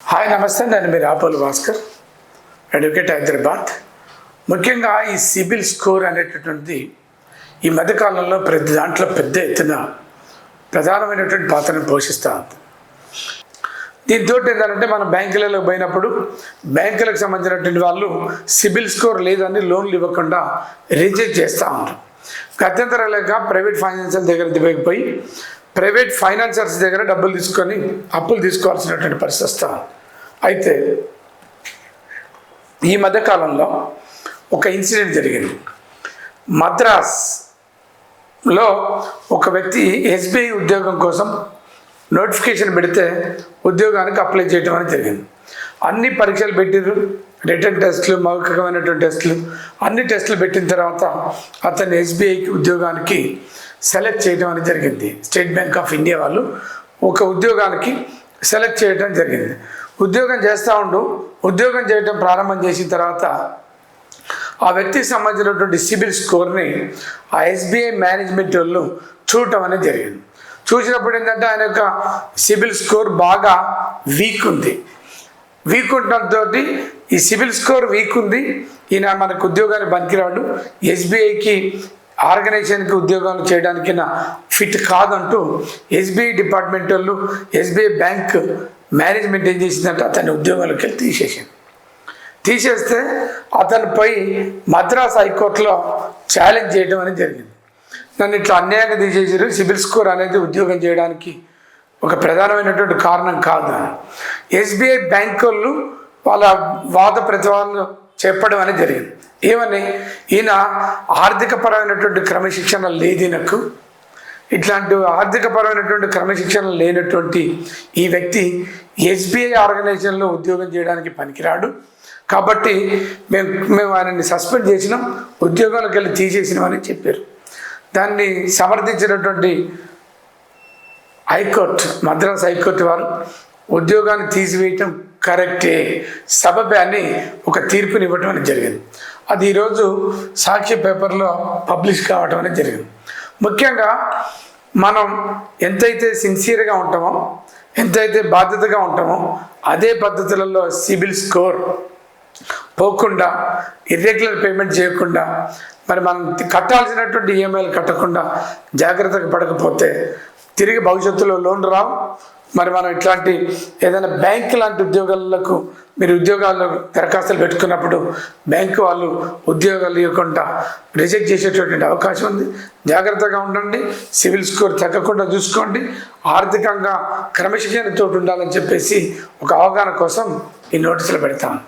Hi నమస్తే. నేను మీరు రాపోలు భాస్కర్ అడ్వకేట్ హైదరాబాద్. ముఖ్యంగా ఈ సిబిల్ స్కోర్ అనేటటువంటిది ఈ మధ్యకాలంలో ప్రతి దాంట్లో పెద్ద ఎత్తున ప్రధానమైనటువంటి పాత్రను పోషిస్తూ ఉంది. దీంతో ఏంటంటే మనం బ్యాంకులలో పోయినప్పుడు బ్యాంకులకు సంబంధించినటువంటి వాళ్ళు సిబిల్ స్కోర్ లేదని లోన్లు ఇవ్వకుండా రిజెక్ట్ చేస్తూ ఉంటారు గత్యంతరాలుగా ప్రైవేట్ ఫైనాన్షియల్ దగ్గర దిగకపోయి ప్రైవేట్ ఫైనాన్సర్స్ దగ్గర డబ్బులు తీసుకొని అప్పులు తీసుకోవాల్సినటువంటి పరిస్థితి అయితే ఈ మధ్యకాలంలో ఒక ఇన్సిడెంట్ జరిగింది. మద్రాస్లో ఒక వ్యక్తి ఎస్బీఐ ఉద్యోగం కోసం నోటిఫికేషన్ పెడితే ఉద్యోగానికి అప్లై చేయడం అనేది జరిగింది. అన్ని పరీక్షలు పెట్టారు రిటర్న్ టెస్టులు మౌఖికమైనటువంటి టెస్టులు అన్ని టెస్టులు పెట్టిన తర్వాత అతన్ని ఎస్బీఐకి ఉద్యోగానికి సెలెక్ట్ చేయడం అనేది జరిగింది. స్టేట్ బ్యాంక్ ఆఫ్ ఇండియా వాళ్ళు ఒక ఉద్యోగానికి సెలెక్ట్ చేయడం జరిగింది. ఉద్యోగం చేస్తూ ఉండు ఉద్యోగం చేయడం ప్రారంభం చేసిన తర్వాత ఆ వ్యక్తికి సంబంధించినటువంటి సిబిల్ స్కోర్ని ఆ ఎస్బీఐ మేనేజ్మెంట్ వాళ్ళు చూడటం అనేది జరిగింది. చూసినప్పుడు ఏంటంటే ఆయన యొక్క సిబిల్ స్కోర్ బాగా వీక్ ఉంది. వీక్ ఉండటంతో ఈ సిబిల్ స్కోర్ వీక్ ఉంది. ఈయన మనకు ఉద్యోగాన్ని పనికిరాడు. ఎస్బీఐకి ఆర్గనైజేషన్కి ఉద్యోగాలు చేయడానికి నా ఫిట్ కాదంటూ ఎస్బీఐ డిపార్ట్మెంట్ వాళ్ళు ఎస్బీఐ బ్యాంక్ మేనేజ్మెంట్ ఏం చేసిందంటే అతన్ని ఉద్యోగాలకు వెళ్ళి తీసేసింది. తీసేస్తే అతనిపై మద్రాస్ హైకోర్టులో ఛాలెంజ్ చేయడం అనేది జరిగింది. నన్ను ఇట్లా అన్యాయంగా తీసేసారు సిబిల్ స్కోర్ అనేది ఉద్యోగం చేయడానికి ఒక ప్రధానమైనటువంటి కారణం కాదు ఎస్బీఐ బ్యాంక్ వాళ్ళు వాళ్ళ వాద ప్రతివాదనలు చెప్పడం అనేది జరిగింది. ఏమని? ఈయన ఆర్థికపరమైనటువంటి క్రమశిక్షణ లేదినకు ఇట్లాంటి ఆర్థికపరమైనటువంటి క్రమశిక్షణ లేనటువంటి ఈ వ్యక్తి ఎస్బీఐ ఆర్గనైజేషన్లో ఉద్యోగం చేయడానికి పనికిరాడు. కాబట్టి మేము మేము ఆయనని సస్పెండ్ చేసినాం ఉద్యోగంలోకి వెళ్ళి తీసేసినామని చెప్పారు. దాన్ని సమర్థించినటువంటి హైకోర్టు మద్రాస్ హైకోర్టు వారు ఉద్యోగాన్ని తీసివేయటం కరెక్టే సబబే అని ఒక తీర్పుని ఇవ్వటం అనేది జరిగింది. అది ఈరోజు సాక్షి పేపర్లో పబ్లిష్ కావటం అనేది జరిగింది. ముఖ్యంగా మనం ఎంతైతే సిన్సియర్గా ఉంటామో ఎంతైతే బాధ్యతగా ఉంటామో అదే పద్ధతులలో సిబిల్ స్కోర్ పోకుండా ఇర్రెగ్యులర్ పేమెంట్ చేయకుండా మరి మనం కట్టాల్సినటువంటి ఈఎంఐలు కట్టకుండా జాగ్రత్తగా పడకపోతే తిరిగి భవిష్యత్తులో లోన్ రావు మరి మనం ఇట్లాంటి ఏదైనా బ్యాంక్ లాంటి ఉద్యోగాలకు మీరు ఉద్యోగాల్లో దరఖాస్తులు పెట్టుకున్నప్పుడు బ్యాంకు వాళ్ళు ఉద్యోగాలు ఇవ్వకుండా రిజెక్ట్ చేసేటటువంటి అవకాశం ఉంది. జాగ్రత్తగా ఉండండి. సివిల్ స్కోర్ తగ్గకుండా చూసుకోండి. ఆర్థికంగా క్రమశిక్షణతో ఉండాలని చెప్పేసి ఒక అవగాహన కోసం ఈ నోటీసులు పెడతాను.